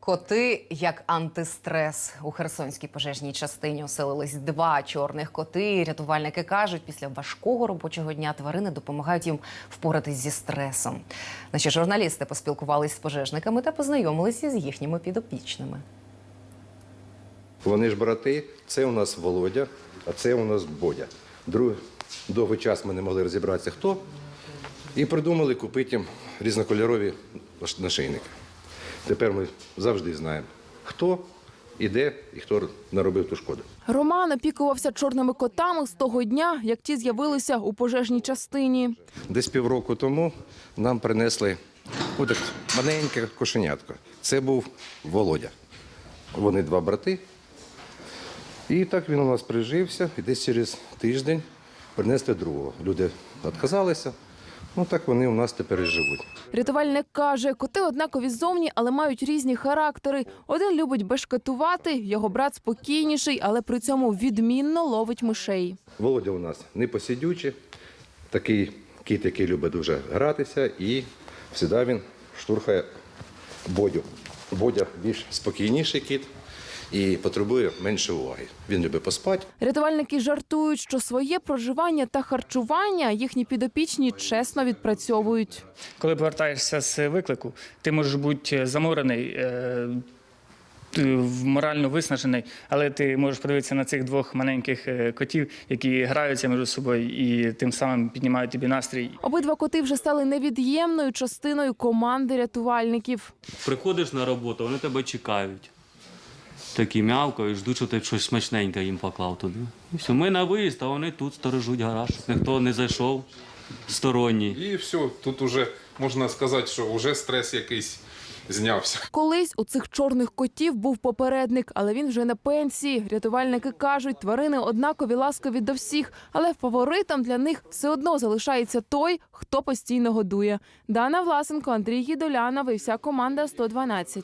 Коти як антистрес у Херсонській пожежній частині оселились два чорних коти. Рятувальники кажуть, після важкого робочого дня тварини допомагають їм впоратись зі стресом. Наші журналісти поспілкувалися з пожежниками та познайомилися з їхніми підопічними. Вони ж брати, це у нас Володя, а це у нас Бодя. Друг... Довгий час ми не могли розібратися, хто. І придумали купити їм різнокольорові нашийники. Тепер ми завжди знаємо, хто і де, і хто наробив ту шкоду. Роман опікувався чорними котами з того дня, як ті з'явилися у пожежній частині. Десь півроку тому нам принесли отак маленьке кошенятко. Це був Володя. Вони два брати. І так він у нас прижився, і десь через тиждень принесли другого. Люди відказалися. Ну так вони у нас тепер і живуть. Рятувальник каже, коти однакові зовні, але мають різні характери. Один любить бешкетувати, його брат спокійніший, але при цьому відмінно ловить мишей. Володя у нас непосидючий, такий кіт, який любить дуже гратися, і завжди він штурхає Бодю. Бодя більш спокійніший кіт і потребує менше уваги. Він любить поспати. Рятувальники жартують, що своє проживання та харчування їхні підопічні чесно відпрацьовують. Коли повертаєшся з виклику, ти можеш бути заморений, е, морально виснажений, але ти можеш подивитися на цих двох маленьких е, котів, які граються між собою і тим самим піднімають тобі настрій. Обидва коти вже стали невід'ємною частиною команди рятувальників. Приходиш на роботу, вони тебе чекають. Такі м'явкають, ждуть, що ти щось смачненьке їм поклав туди. І все, ми на виїзд, а вони тут сторожуть гараж. Ніхто не зайшов сторонній. І все, тут уже можна сказати, що вже стрес якийсь знявся. Колись у цих чорних котів був попередник, але він вже на пенсії. Рятувальники кажуть, тварини однакові ласкові до всіх, але фаворитом для них все одно залишається той, хто постійно годує. Дана Власенко, Андрій Гідолянов і вся команда 112.